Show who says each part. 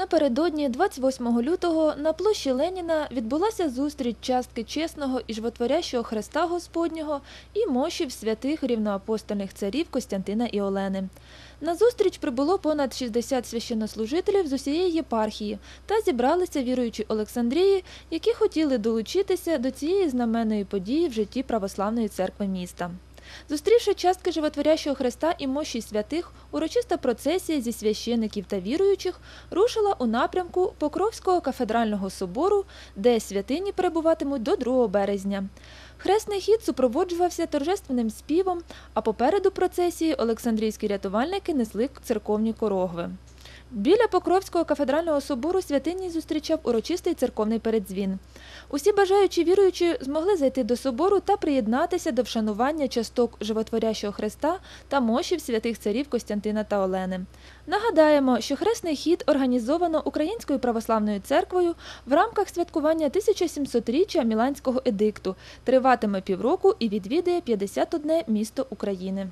Speaker 1: Напередодні 28 лютого на площі Леніна відбулася зустріч частки чесного і животворящого Христа Господнього і мощів святих рівноапостольних царів Костянтина і Олени. На зустріч прибуло понад 60 священнослужителів з усієї єпархії та зібралися віруючі Олександрії, які хотіли долучитися до цієї знаменної події в житті православної церкви міста. Зустрівши частки животворящого Христа і мощі святих, урочиста процесія зі священиків та віруючих рушила у напрямку Покровського кафедрального собору, де святині перебуватимуть до 2 березня. Хресний хід супроводжувався торжественним співом, а попереду процесії Олександрійські рятувальники несли церковні корогви. Біля Покровського кафедрального собору святині зустрічав урочистий церковний передзвін. Усі бажаючі віруючі змогли зайти до собору та приєднатися до вшанування часток животворящого Христа та мощів святих царів Костянтина та Олени. Нагадаємо, що хресний хід організовано Українською православною церквою в рамках святкування 1700-річчя Міланського едикту. Триватиме півроку і відвідає 51 місто України.